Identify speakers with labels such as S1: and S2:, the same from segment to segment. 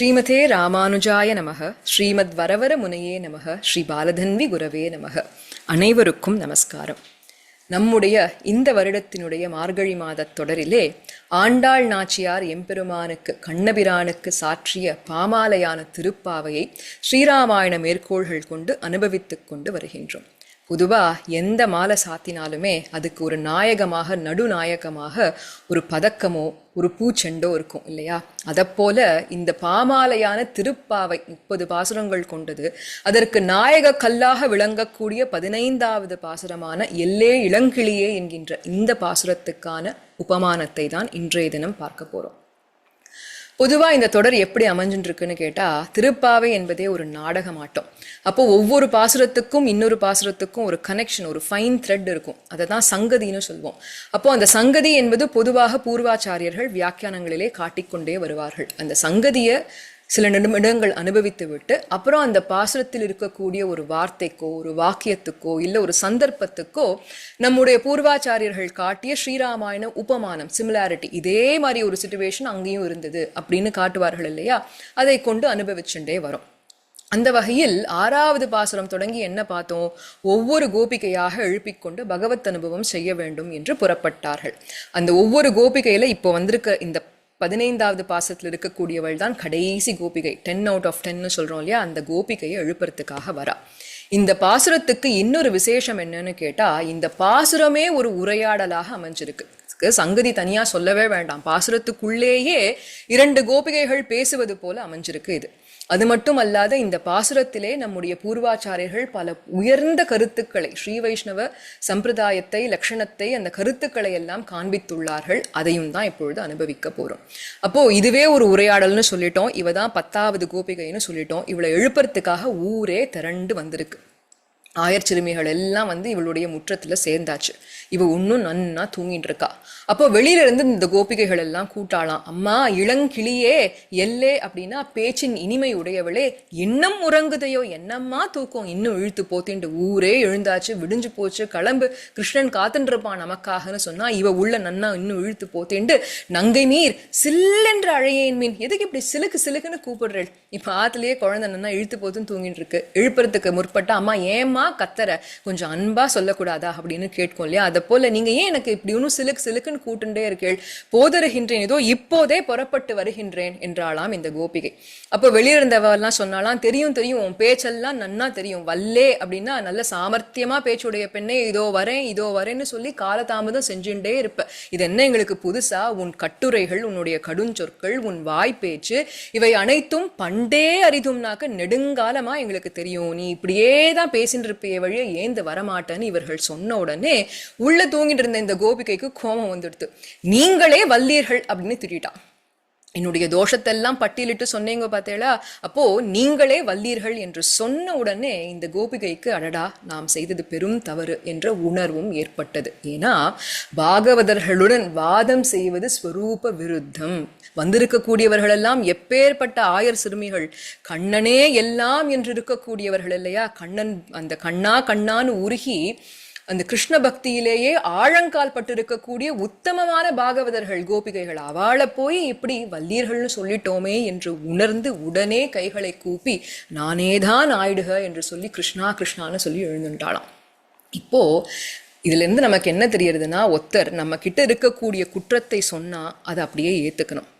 S1: ஸ்ரீமதே ராமானுஜாய நமக ஸ்ரீமத் வரவர முனையே நமக ஸ்ரீ பாலதன்வி குரவே நமக. அனைவருக்கும் நமஸ்காரம். நம்முடைய இந்த வருடத்தினுடைய மார்கழி மாதத் தொடரிலே ஆண்டாள் நாச்சியார் எம்பெருமானுக்கு கண்ணபிரானுக்கு சாற்றிய பாமாலையான திருப்பாவையை ஸ்ரீராமாயண மேற்கோள்கள் கொண்டு அனுபவித்துக் கொண்டு வருகின்றோம். பொதுவாக எந்த மாலை சாத்தினாலுமே அதுக்கு ஒரு நாயகமாக நடுநாயகமாக ஒரு பதக்கமோ ஒரு பூச்செண்டோ இருக்கும் இல்லையா? அதைப்போல இந்த பாமாலையான திருப்பாவை முப்பது பாசுரங்கள் கொண்டது அதற்கு நாயக கல்லாக விளங்கக்கூடிய பதினைந்தாவது பாசுரமான எல்லே இளங்கிளியே என்கின்ற இந்த பாசுரத்துக்கான உபமானத்தை தான் இன்றைய தினம் பார்க்க போகிறோம் பொதுவாக இந்த தொடர் எப்படி அமைஞ்சுட்டு இருக்குன்னு திருப்பாவை என்பதே ஒரு நாடகமாட்டம் அப்போ ஒவ்வொரு பாசுரத்துக்கும் இன்னொரு பாசுரத்துக்கும் ஒரு கனெக்ஷன் ஒரு ஃபைன் த்ரெட் இருக்கும். அதை தான் சங்கதின்னு சொல்வோம். அப்போ அந்த சங்கதி என்பது பொதுவாக பூர்வாச்சாரியர்கள் வியாக்கியானங்களிலே காட்டிக்கொண்டே வருவார்கள். அந்த சங்கதியை சில நிமிடங்கள் அனுபவித்து விட்டு அப்புறம் அந்த பாசுரத்தில் இருக்கக்கூடிய ஒரு வார்த்தைக்கோ ஒரு வாக்கியத்துக்கோ இல்லை ஒரு சந்தர்ப்பத்துக்கோ நம்முடைய பூர்வாச்சாரியர்கள் காட்டிய ஸ்ரீராமாயண உபமானம் சிமிலாரிட்டி இதே மாதிரி ஒரு சுச்சுவேஷன் அங்கேயும் இருந்தது அப்படின்னு காட்டுவார்கள் இல்லையா? அதை கொண்டு அனுபவிச்சுட்டே வரும். அந்த வகையில் ஆறாவது பாசுரம் தொடங்கி என்ன பார்த்தோம்? ஒவ்வொரு கோபிகையாக எழுப்பிக்கொண்டு பகவத் அனுபவம் செய்ய வேண்டும் என்று புறப்பட்டார்கள். அந்த ஒவ்வொரு கோபிகையில இப்போ வந்திருக்க இந்த பதினைந்தாவது பாசத்தில் இருக்கக்கூடியவள் தான் கடைசி கோபிகை. டென் அவுட் ஆஃப் டென்னு சொல்றோம் இல்லையா? அந்த கோபிகையை எழுப்புறதுக்காக வரா. இந்த பாசுரத்துக்கு இன்னொரு விசேஷம் என்னன்னு கேட்டால் இந்த பாசுரமே ஒரு உரையாடலாக அமைஞ்சிருக்கு. சங்கதி தனியாக சொல்லவே வேண்டாம். பாசுரத்துக்குள்ளேயே இரண்டு கோபிகைகள் பேசுவது போல அமைஞ்சிருக்கு இது. அது மட்டும் அல்லாத இந்த பாசுரத்திலே நம்முடைய பூர்வாச்சாரியர்கள் பல உயர்ந்த கருத்துக்களை ஸ்ரீ வைஷ்ணவ சம்பிரதாயத்தை லட்சணத்தை அந்த கருத்துக்களை எல்லாம் காண்பித்துள்ளார்கள். அதையும் தான் இப்பொழுது அனுபவிக்க போறோம். அப்போ இதுவே ஒரு உரையாடல்னு சொல்லிட்டோம். இவ தான் பத்தாவது கோபிகைன்னு சொல்லிட்டோம். இவளை எழுப்புறதுக்காக ஊரே திரண்டு வந்திருக்கு. ஆயர் சிறுமிகள் எல்லாம் வந்து இவளுடைய முற்றத்துல சேர்ந்தாச்சு. இவ ஒன்றும் நன்னா தூங்கிட்டு இருக்கா அப்போ வெளியில இருந்து இந்த கோபிகைகள் எல்லாம் கூட்டாளாம் அம்மா இளங்கிளியே எல்லே அப்படின்னா பேச்சின் இனிமை உடையவளே இன்னும் உறங்குதையோ என்னம்மா தூக்கம்? இன்னும் இழுத்து போத்தின்ட்டு ஊரே எழுந்தாச்சு விடிஞ்சு போச்சு கிளம்பு கிருஷ்ணன் காத்துட்டு இருப்பான் நமக்காகன்னு சொன்னா இவ உள்ள நன்னா இன்னும் இழுத்து போத்தின்ட்டு நங்கை நீர் சில்லென்ற அழையேன் மீன் எதுக்கு இப்படி சிலுக்கு சிலுக்குன்னு கூப்பிடுறேள்? இப்ப ஆத்துலயே குழந்தை நன்னா இழுத்து போத்துன்னு தூங்கிட்டு இருக்கு எழுப்புறதுக்கு முற்பட்ட அம்மா ஏமா கத்தர கொஞ்சம் அன்பா சொல்லக்கூடாதா அப்படின்னு கேட்கும் இல்லையா? அதை போல நீங்க ஏன் எனக்கு இப்படி ஒன்றும் சிலுக்கு சிலுக்குன்னு கூட்டுண்டே இருக்கேள்? போதருகின்றேன். ஏதோ இப்போதே புறப்பட்டு வருகின்றேன் என்றாலாம் இந்த கோபிகை. அப்போ வெளியிருந்தவெல்லாம் சொன்னாலாம் தெரியும் தெரியும். உன் பேச்செல்லாம் நன்னா தெரியும். வல்லே அப்படின்னா நல்ல சாமர்த்தியமா பேச்சுடைய பெண்ணே இதோ வரேன் இதோ வரேன்னு சொல்லி காலதாமதம் செஞ்சுட்டே இருப்ப. இது என்ன எங்களுக்கு புதுசா? உன் கட்டுரைகள் உன்னுடைய கடுஞ்சொற்கள் உன் வாய்ப்பேச்சு இவை அனைத்தும் பண்டே அறிதும்னாக்க நெடுங்காலமா எங்களுக்கு தெரியும். நீ இப்படியே தான் பேசின்ற இருப்பைய வழியே ஏந்து வரமாட்டேன்னு இவர்கள் சொன்ன உடனே உள்ள தூங்கிட்டு இருந்த இந்த கோபிகைக்கு கோபம் வந்துடுது நீங்களே வல்லீர்கள் அப்படின்னு திட்டான் என்னுடைய தோஷத்தெல்லாம் பட்டியலிட்டு சொன்னீங்க பார்த்தேளா அப்போ நீங்களே வல்லீர்கள் என்று சொன்ன உடனே இந்த கோபிகைக்கு அடடா நாம் செய்தது பெரும் தவறு என்ற உணர்வும் ஏற்பட்டது. ஏன்னா பாகவதர்களுடன் வாதம் செய்வது ஸ்வரூப விருத்தம். வந்திருக்கக்கூடியவர்கள் எல்லாம் எப்பேற்பட்ட ஆயர் சிறுமிகள் கண்ணனே எல்லாம் என்று இருக்கக்கூடியவர்கள் இல்லையா? கண்ணன் அந்த கண்ணா கண்ணான்னு உருகி அந்த கிருஷ்ண பக்தியிலேயே ஆழங்கால் பட்டிருக்கக்கூடிய உத்தமமான பாகவதர்கள் கோபிகைகள் அவளை போய் இப்படி வல்லீர்கள்னு சொல்லிட்டோமே என்று உணர்ந்து உடனே கைகளை கூப்பி நானேதான் ஆயிடுக என்று சொல்லி கிருஷ்ணா கிருஷ்ணான்னு சொல்லி எழுந்துட்டாளாம். இப்போ இதுலேருந்து நமக்கு என்ன தெரியறதுன்னா ஒத்தர் நம்ம கிட்ட இருக்கக்கூடிய குற்றத்தை சொன்னா அதை அப்படியே ஏத்துக்கணும்.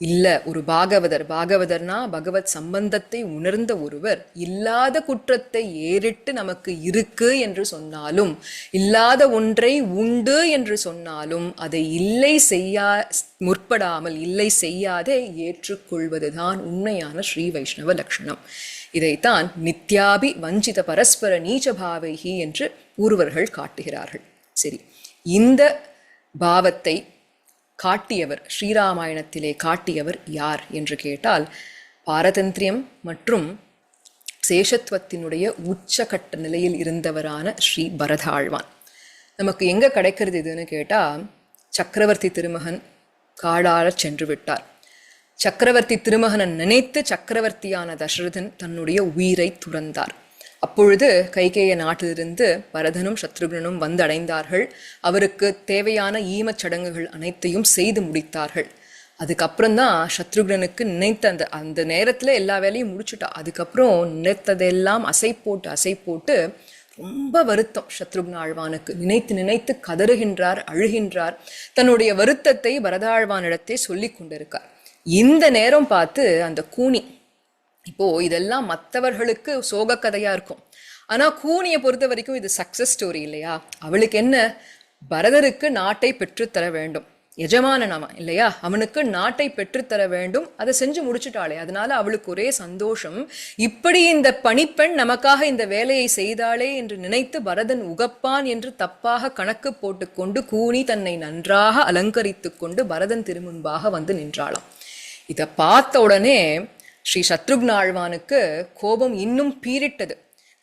S1: இல்ல ஒரு பாகவதர். பாகவதர்னா பகவத் சம்பந்தத்தை உணர்ந்த ஒருவர். இல்லாத குற்றத்தை ஏறிட்டு நமக்கு இருக்கு என்று சொன்னாலும் இல்லாத ஒன்றை உண்டு என்று சொன்னாலும் அதை இல்லை செய்யா முற்படாமல் இல்லை செய்யாதே ஏற்றுக்கொள்வதுதான் உண்மையான ஸ்ரீ வைஷ்ணவ லக்ஷணம். இதைத்தான் நித்யாபி வஞ்சித பரஸ்பர நீச்சபாவைகி என்று ஒருவர்கள் காட்டுகிறார்கள். சரி இந்த பாவத்தை காட்டியவர் ஸ்ரீராமாயணத்திலே காட்டியவர் யார் என்று கேட்டால் பாரதந்திரியம் மற்றும் சேஷத்துவத்தினுடைய உச்சகட்ட நிலையில் இருந்தவரான ஸ்ரீ பரதாழ்வான். நமக்கு எங்கே கிடைக்கிறது இதுன்னு கேட்டால் சக்கரவர்த்தி திருமகன் காடார சென்று விட்டார். சக்கரவர்த்தி திருமகனை நினைத்து சக்கரவர்த்தியான தசரதன் தன்னுடைய உயிரை துறந்தார். அப்பொழுது கைகேய நாட்டிலிருந்து பரதனும் சத்ருகனும் வந்து அடைந்தார்கள் அவருக்கு தேவையான ஈமச் சடங்குகள் அனைத்தையும் செய்து முடித்தார்கள். அதுக்கப்புறம் தான் நினைத்த அந்த அந்த நேரத்தில் எல்லா வேலையும் முடிச்சுட்டா. அதுக்கப்புறம் நினைத்ததெல்லாம் அசை போட்டு அசை போட்டு ரொம்ப வருத்தம் சத்ருக்ன ஆழ்வானுக்கு. நினைத்து நினைத்து கதறுகின்றார் அழுகின்றார். தன்னுடைய வருத்தத்தை பரதாழ்வானிடத்தை சொல்லி கொண்டிருக்கார். இந்த நேரம் பார்த்து அந்த கூனி இப்போ இதெல்லாம் மற்றவர்களுக்கு சோக கதையா இருக்கும். ஆனா கூனியை பொறுத்த வரைக்கும் இது சக்சஸ் ஸ்டோரி இல்லையா? அவளுக்கு என்ன? பரதருக்கு நாட்டை பெற்றுத்தர வேண்டும். எஜமானன் அவன் இல்லையா? அவனுக்கு நாட்டை பெற்றுத்தர வேண்டும். அதை செஞ்சு முடிச்சுட்டாளே. அதனால அவளுக்கு ஒரே சந்தோஷம் இப்படி இந்த பணிப்பெண் நமக்காக இந்த வேலையை செய்தாளே என்று நினைத்து பரதன் உகப்பான் என்று தப்பாக கணக்கு போட்டுக்கொண்டு கூனி தன்னை நன்றாக அலங்கரித்து கொண்டு பரதன் திருமுன்பாக வந்து நின்றாளாம். இதை பார்த்த உடனே ஸ்ரீ சத்ருக்னாழ்வானுக்கு கோபம் இன்னும் பீரிட்டது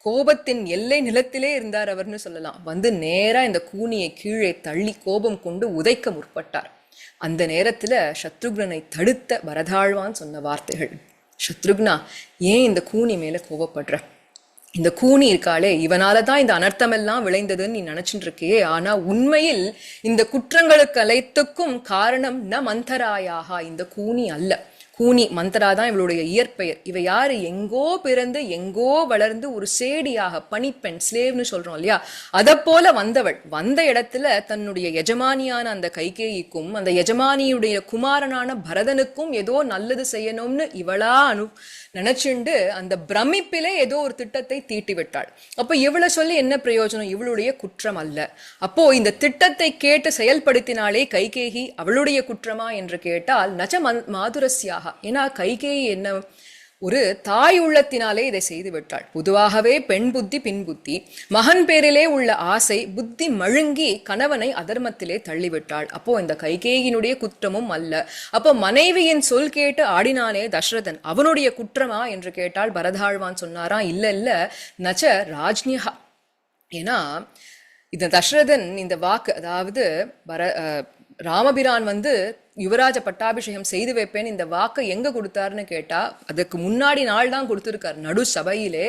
S1: கோபத்தின் எல்லை நிலத்திலே இருந்தார் அவர்னு சொல்லலாம். வந்து நேரா இந்த கூனியை கீழே தள்ளி கோபம் கொண்டு உதைக்க முற்பட்டார். அந்த நேரத்துல சத்ருக்னனை தடுத்த வரதாழ்வான் சொன்ன வார்த்தைகள். சத்ருக்னா ஏன் இந்த கூனி மேல கோபப்படுற? இந்த கூனி இருக்காளே இவனால தான் இந்த அனர்த்தமெல்லாம் விளைந்ததுன்னு நீ நினைச்சிட்டு இருக்கியே ஆனா உண்மையில் இந்த குற்றங்களுக்கு அனைத்துக்கும் காரணம் ந மந்தராயாகா இந்த கூனி அல்ல. கூனி மந்தரா தான் இவளுடைய இயற்பெயர். இவ யாரு? எங்கோ பிறந்து எங்கோ வளர்ந்து ஒரு சேடியாக பனிப்பெண் ஸ்லேவ்னு சொல்றோம் இல்லையா? அதை போல வந்தவள். வந்த இடத்துல தன்னுடைய எஜமானியான அந்த கைகேயிக்கும் அந்த எஜமானியுடைய குமாரனான பரதனுக்கும் ஏதோ நல்லது செய்யணும்னு இவளா அனு நினைச்சுண்டு அந்த பிரமிப்பிலே ஏதோ ஒரு திட்டத்தை தீட்டி விட்டாள் அப்போ இவளை சொல்லி என்ன பிரயோஜனம்? இவளுடைய குற்றம் அல்ல. அப்போ இந்த திட்டத்தை கேட்டு செயல்படுத்தினாலே கைகேகி அவளுடைய குற்றமா என்று கேட்டால் நஜ மாதுரஸ்யாக மாதுரஸ்யாக ஏன்னா கைகேயி என்ன ஒரு தாய் உள்ளத்தினாலே இதை செய்து விட்டாள். பொதுவாகவே பெண் புத்தி பின் புத்தி. மகன் பேரிலே உள்ள ஆசை புத்தி மழுங்கி கணவனை அதர்மத்திலே தள்ளிவிட்டாள். அப்போ இந்த கைகேயினுடைய குற்றமும் அல்ல. அப்போ மனைவியின் சொல் கேட்டு ஆடினானே தசரதன். அவனுடைய குற்றமா என்று கேட்டால் பரதாழ்வான் சொன்னாரா? இல்ல இல்ல. நச்ச ராஜ்னியா ஏன்னா இந்த தசரதன் இந்த வாக்கு அதாவது பர ராமபிரான் வந்து யுவராஜ பட்டாபிஷேகம் செய்து வைப்பேன் இந்த வாக்கை எங்க கொடுத்தாருன்னு கேட்டா அதுக்கு முன்னாடி நாள் தான் கொடுத்திருக்கார். நடு சபையிலே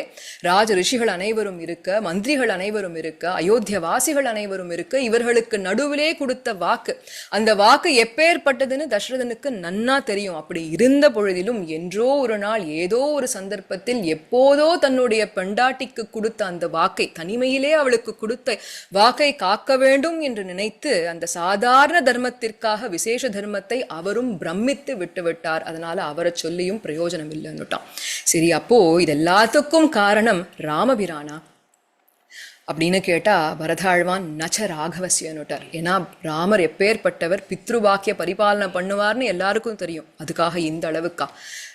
S1: ராஜ ரிஷிகள் அனைவரும் இருக்க மந்திரிகள் அனைவரும் இருக்க அயோத்திய வாசிகள் அனைவரும் இருக்க இவர்களுக்கு நடுவிலே கொடுத்த வாக்கு. அந்த வாக்கு எப்பேற்பட்டதுன்னு தசரதனுக்கு நன்னா தெரியும். அப்படி இருந்த பொழுதிலும் என்றோ ஒரு நாள் ஏதோ ஒரு சந்தர்ப்பத்தில் எப்போதோ தன்னுடைய பெண்டாட்டிக்கு கொடுத்த அந்த வாக்கை தனிமையிலே அவளுக்கு கொடுத்த வாக்கை காக்க வேண்டும் என்று நினைத்து அந்த சாதாரண தர்மத்திற்காக விசேஷ தர்ம தர்மத்தை அவரும் பிரமித்து விட்டு விட்டார் அதனால அவரை சொல்லியும் பிரயோஜனம் இல்லைன்னுட்டான். சரி அப்போ இது எல்லாத்துக்கும் காரணம் ராமபிரானா? அப்படின்னு கேட்டா பரதாழ்வான் நச்ச ராகவசியனுட்டார் ஏன்னா ராமர் எப்பேற்பட்டவர் பித்ருவாக்கிய பரிபாலனை பண்ணுவார்னு எல்லாருக்கும் தெரியும். அதுக்காக இந்த அளவுக்கா.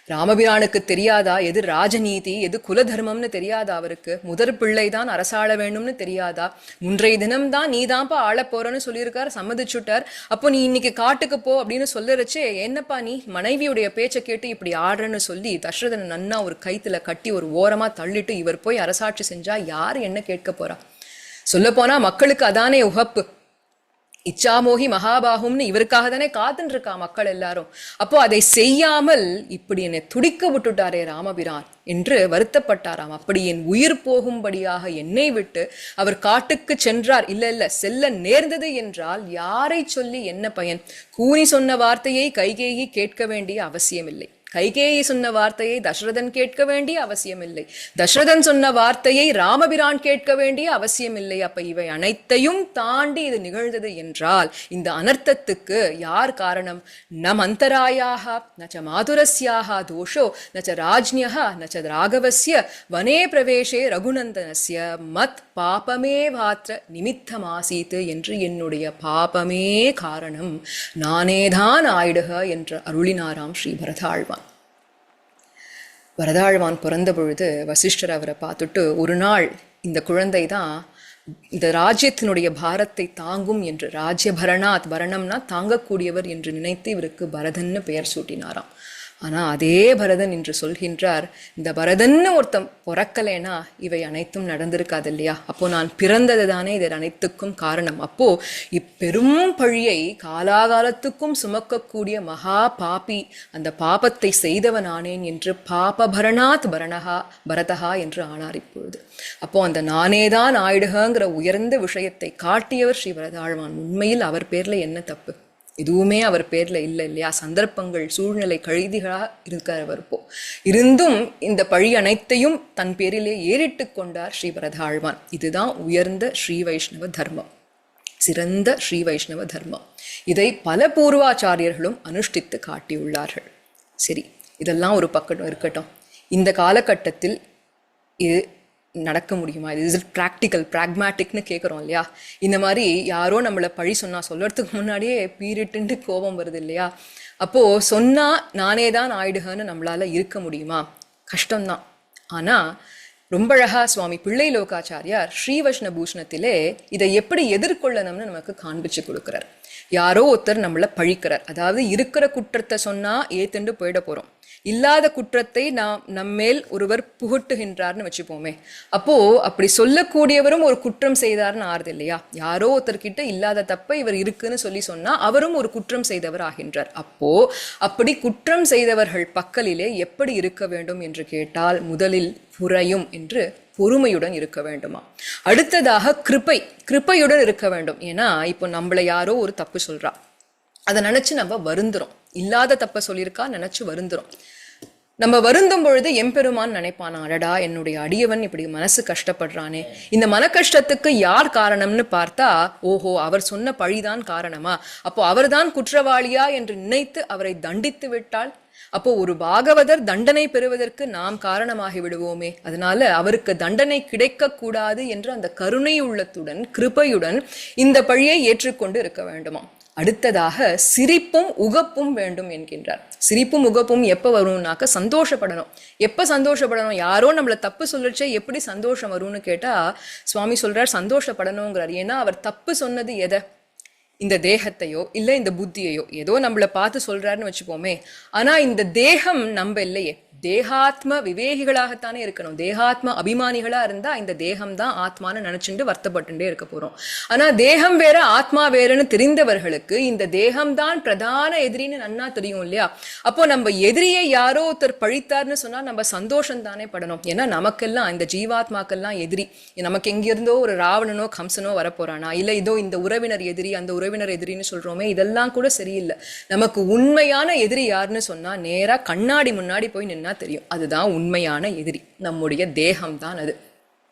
S1: ராமபிரானுக்கு தெரியாதா? எது ராஜநீதி? எது குல தர்மம்னு தெரியாதா அவருக்கு? முதற் பிள்ளை தான் அரசாள வேணும்னு தெரியாதா? முன்றைய தினம்தான் நீ தான்ப்பா ஆள போறன்னு சொல்லியிருக்கார் சம்மதிச்சுட்டார். அப்போ நீ இன்னைக்கு காட்டுக்கு போ அப்படின்னு சொல்லறச்சே என்னப்பா நீ மனைவியுடைய பேச்சை கேட்டு இப்படி ஆடுறன்னு சொல்லி தசரதனை நன்னா ஒரு கைத்துல கட்டி ஒரு ஓரமா தள்ளிட்டு இவர் போய் அரசாட்சி செஞ்சா யாரு என்ன கேட்க போறா? சொல்ல போனா மக்களுக்கு அதானே உகப்பு. இச்சாமோகி மகாபாகும்னு இவருக்காக தானே காத்துன்னு இருக்கா மக்கள் எல்லாரும். அப்போ அதை செய்யாமல் இப்படி என்னை துடிக்க விட்டுட்டாரே ராமபிரான் என்று வருத்தப்பட்டாராம். அப்படி என் உயிர் போகும்படியாக என்னை விட்டு அவர் காட்டுக்கு சென்றார். இல்ல இல்ல செல்ல நேர்ந்தது என்றால் யாரை சொல்லி என்ன பயன்? கூனி சொன்ன வார்த்தையை கைகேயி கேட்க வேண்டிய அவசியமில்லை. கைகேயி சொன்ன வார்த்தையை தசரதன் கேட்க வேண்டிய அவசியமில்லை. தசரதன் சொன்ன வார்த்தையை ராமபிரான் கேட்க வேண்டிய அவசியமில்லை. அப்ப இவை அனைத்தையும் தாண்டி இது நிகழ்ந்தது என்றால் இந்த அனர்த்தத்துக்கு யார் காரணம்? ந மந்தராயாக நச்ச மாதுரஸ்யாக தோஷோ நச்ச ராஜ்ஞா நச்ச ராகவசிய வனே பிரவேசே ரகுநந்தனஸ்ய மத் பாபமே வாத்திர நிமித்தமாசீத்து என்று என்னுடைய பாபமே காரணம். நானேதான் ஆயிடுக என்று அருளினாராம் ஸ்ரீ பரதாழ்வான். வரதாழ்வான் பிறந்த பொழுது வசிஷ்டர் அவரை பார்த்துட்டு ஒரு நாள் இந்த குழந்தை தான் இந்த ராஜ்யத்தினுடைய பாரத்தை தாங்கும் என்று ராஜ்ய பரணாத் பரணம்னா தாங்கக்கூடியவர் என்று நினைத்து இவருக்கு பரதன்னு பெயர் சூட்டினாராம். ஆனா அதே பரதன் என்று சொல்கின்றார் இந்த பரதன்னு ஒருத்தன் பிறக்கலைனா இவை அனைத்தும் நடந்திருக்காது இல்லையா அப்போ நான் பிறந்தது தானே இது அனைத்துக்கும் காரணம். அப்போ இப்பெரும் பழியை காலாகாலத்துக்கும் சுமக்கக்கூடிய மகா பாபி அந்த பாபத்தை செய்தவன் ஆனேன் என்று பாபபரணாத் பரணகா பரதகா என்று ஆனார் இப்பொழுது. அப்போ அந்த நானேதான் ஆயிடுகங்கிற உயர்ந்த விஷயத்தை காட்டியவர் ஸ்ரீ வரதாழ்வான் உண்மையில் அவர் பேர்ல என்ன தப்பு? எதுவுமே அவர் பேர்ல இல்லை இல்லையா? சந்தர்ப்பங்கள் சூழ்நிலை கழுதிகளாக இருக்கிறவர் இப்போ. இருந்தும் இந்த பழி அனைத்தையும் தன் பேரிலே ஏறிட்டு கொண்டார் ஸ்ரீபரதாழ்வான் இதுதான் உயர்ந்த ஸ்ரீ வைஷ்ணவ தர்மம். சிறந்த ஸ்ரீ வைஷ்ணவ தர்மம். இதை பல பூர்வாச்சாரியர்களும் அனுஷ்டித்து காட்டியுள்ளார்கள். சரி இதெல்லாம் ஒரு பக்கம் இருக்கட்டும். இந்த காலகட்டத்தில் இது நடக்க முடியுமா? இது இஸ் ப்ராக்டிக்கல் ப்ராக்மேட்டிக்னு கேட்குறோம் இல்லையா? இந்த மாதிரி யாரோ நம்மளை பழி சொன்னால் சொல்றதுக்கு முன்னாடியே பீரிட்டுன்ட்டு கோபம் வருது இல்லையா? அப்போது சொன்னால் நானே தான் ஆயிடுகன்னு நம்மளால இருக்க முடியுமா? கஷ்டம்தான். ஆனால் ரொம்ப அழகா சுவாமி பிள்ளை லோகாச்சாரியார் ஸ்ரீவஷ்ண பூஷணத்திலே இதை எப்படி எதிர்கொள்ளணும்னு நமக்கு காண்பிச்சு கொடுக்குறார். யாரோ ஒருத்தர் நம்மளை பழிக்கிறார். அதாவது இருக்கிற குற்றத்தை சொன்னால் ஏத்துண்டு போயிட போகிறோம் இல்லாத குற்றத்தை நாம் நம்மேல் ஒருவர் புகட்டுகின்றார்னு வச்சுப்போமே. அப்போ அப்படி சொல்லக்கூடியவரும் ஒரு குற்றம் செய்தார்னு ஆறுது இல்லையா? யாரோ ஒருத்தர்கிட்ட இல்லாத தப்பை இவர் இருக்குன்னு சொல்லி சொன்னா அவரும் ஒரு குற்றம் செய்தவர் ஆகின்றார். அப்போ அப்படி குற்றம் செய்தவர்கள் பக்கலிலே எப்படி இருக்க வேண்டும் என்று கேட்டால் முதலில் புறையும் என்று பொறுமையுடன் இருக்க வேண்டுமா? அடுத்ததாக கிருப்பை கிருப்பையுடன் இருக்க வேண்டும். ஏன்னா இப்போ நம்மளை யாரோ ஒரு தப்பு சொல்றா. அதை நினைச்சு நம்ம வருந்துறோம். இல்லாத தப்பை சொல்லியிருக்கா நினைச்சு வருந்துறோம். நம்ம வருந்தும் பொழுது எம்பெருமான் நினைப்பானா அடடா என்னுடைய அடியவன் இப்படி மனசு கஷ்டப்படுறானே. இந்த மன கஷ்டத்துக்கு யார் காரணம்னு பார்த்தா ஓஹோ அவர் சொன்ன பழிதான் காரணமா. அப்போ அவர்தான் குற்றவாளியா என்று நினைத்து அவரை தண்டித்து விட்டால் அப்போ ஒரு பாகவதர் தண்டனை பெறுவதற்கு நாம் காரணமாகி விடுவோமே. அதனால அவருக்கு தண்டனை கிடைக்க கூடாது என்று அந்த கருணை உள்ளத்துடன் கிருபையுடன் இந்த பழியை ஏற்றுக்கொண்டு இருக்க வேண்டுமா அடுத்ததாக சிரிப்பும் உகப்பும் வேண்டும் என்கின்றார். சிரிப்பும் உகப்பும் எப்போ வரும்னாக்க சந்தோஷப்படணும். எப்போ சந்தோஷப்படணும்? யாரோ நம்மளை தப்பு சொல்லிச்சே எப்படி சந்தோஷம் வரும்னு கேட்டால் சுவாமி சொல்கிறார் சந்தோஷப்படணுங்கிறார். ஏன்னா அவர் தப்பு சொன்னது எதை? இந்த தேகத்தையோ இல்லை இந்த புத்தியையோ ஏதோ நம்மளை பார்த்து சொல்கிறாருன்னு வச்சுப்போமே ஆனால் இந்த தேகம் நம்ம இல்லையே. தேகாத்ம விவேகிகளாகத்தானே இருக்கணும். தேகாத்ம அபிமானிகளா இருந்தா இந்த தேகம் தான் ஆத்மான்னு நினைச்சுட்டு வருத்தப்பட்டுட்டே இருக்க போறோம். ஆனா தேகம் வேற ஆத்மா வேறன்னு தெரிந்தவர்களுக்கு இந்த தேகம் தான் பிரதான எதிரின்னு நன்னா தெரியும் இல்லையா? அப்போ நம்ம எதிரியை யாரோ ஒருத்தர் பழித்தார்னு சொன்னா நம்ம சந்தோஷம் தானே படணும். ஏன்னா நமக்கெல்லாம் இந்த ஜீவாத்மாக்கெல்லாம் எதிரி. நமக்கு எங்கிருந்தோ ஒரு ராவணனோ கம்சனோ வரப்போறானா? இல்ல இதோ இந்த உறவினர் எதிரி அந்த உறவினர் எதிரின்னு சொல்றோமே இதெல்லாம் கூட சரியில்லை. நமக்கு உண்மையான எதிரி யாருன்னு சொன்னா நேரா கண்ணாடி முன்னாடி போய் நின்று நின்னா தெரியும். அதுதான் உண்மையான எதிரி. நம்முடைய தேகம் தான் அது.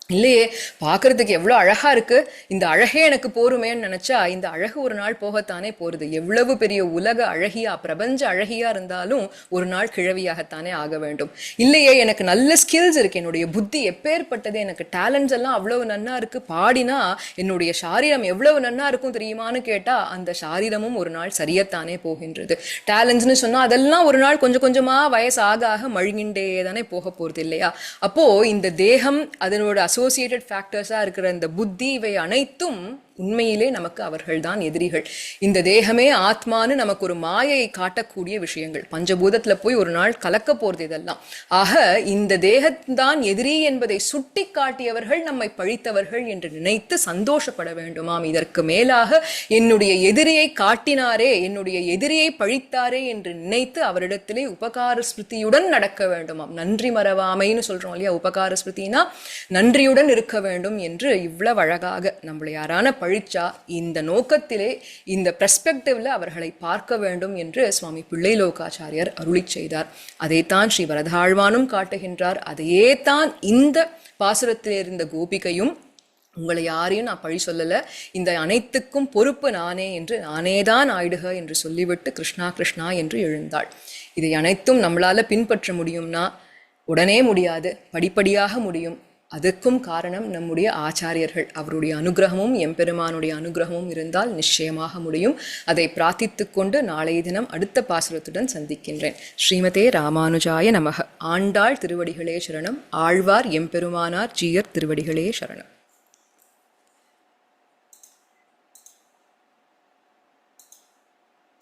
S1: இல்லையே பார்க்கறதுக்கு எவ்வளோ அழகா இருக்கு. இந்த அழகே எனக்கு போருமேன்னு நினைச்சா இந்த அழகு ஒரு நாள் போகத்தானே போறது. எவ்வளவு பெரிய உலக அழகியா பிரபஞ்ச அழகியா இருந்தாலும் ஒரு நாள் கிழவியாகத்தானே ஆக வேண்டும். இல்லையே எனக்கு நல்ல ஸ்கில்ஸ் இருக்கு. என்னுடைய புத்தி எப்பேற்பட்டது எனக்கு டேலண்ட்ஸ் எல்லாம் அவ்வளவு நன்னா இருக்கு. பாடினா என்னுடைய சாரீரம் எவ்வளவு நன்னா இருக்கும் தெரியுமான்னு கேட்டா அந்த சாரீரமும் ஒரு நாள் சரியத்தானே போகின்றது. டேலண்ட்ஸ்னு சொன்னா அதெல்லாம் ஒரு நாள் கொஞ்சம் கொஞ்சமா வயசு ஆக ஆக தானே போக போறது இல்லையா? அப்போ இந்த தேகம் அதனோட அசோசியேட்டட் ஃபேக்டர்ஸாக இருக்கிற இந்த புத்தி இவை அனைத்தும் உண்மையிலே நமக்கு அவர்கள்தான் எதிரிகள். இந்த தேகமே ஆத்மான்னு நமக்கு ஒரு மாயையை காட்டக்கூடிய விஷயங்கள். பஞ்சபூதத்துல போய் ஒரு நாள் கலக்க போறது இதெல்லாம். ஆக இந்த தேகத்தான் எதிரி என்பதை சுட்டி காட்டியவர்கள் நம்மை பழித்தவர்கள் என்று நினைத்து சந்தோஷப்பட வேண்டுமாம். இதற்கு மேலாக என்னுடைய எதிரியை காட்டினாரே என்னுடைய எதிரியை பழித்தாரே என்று நினைத்து அவரிடத்திலே உபகார ஸ்மிருதியுடன் நடக்க வேண்டுமாம். நன்றி மறவாமைன்னு சொல்றோம் இல்லையா? உபகார ஸ்மிருதினா நன்றியுடன் இருக்க வேண்டும் என்று இவ்வளவு அழகாக நம்மளை யாரான பழிச்சா இந்த நோக்கத்திலே இந்த பெர்ஸ்பெக்டிவ்ல அவர்களை பார்க்க வேண்டும் என்று சுவாமி பிள்ளை லோகாச்சாரியர் அருளி செய்தார். அதைத்தான் ஸ்ரீ வரதாழ்வானும் காட்டுகின்றார். அதையே தான் இந்த பாசுரத்தில் இருந்த கோபிகையும் உங்களை யாரையும் நான் பழி சொல்லலை. இந்த அனைத்துக்கும் பொறுப்பு நானே என்று நானே தான் ஆயிடுக என்று சொல்லிவிட்டு கிருஷ்ணா கிருஷ்ணா என்று எழுந்தாள். இதை அனைத்தும் நம்மளால் பின்பற்ற முடியும்னா உடனே முடியாது. படிப்படியாக முடியும். அதுக்கும் காரணம் நம்முடைய ஆச்சாரியர்கள். அவருடைய அனுகிரகமும் எம்பெருமானுடைய அனுகிரகமும் இருந்தால் நிச்சயமாக முடியும். அதை பிரார்த்தித்து கொண்டு நாளைய தினம் அடுத்த பாசுரத்துடன் சந்திக்கின்றேன். ஸ்ரீமதே ராமானுஜாய நமக. ஆண்டாள் திருவடிகளே சரணம். ஆழ்வார் எம்பெருமானார் ஜீயர் திருவடிகளே சரணம்.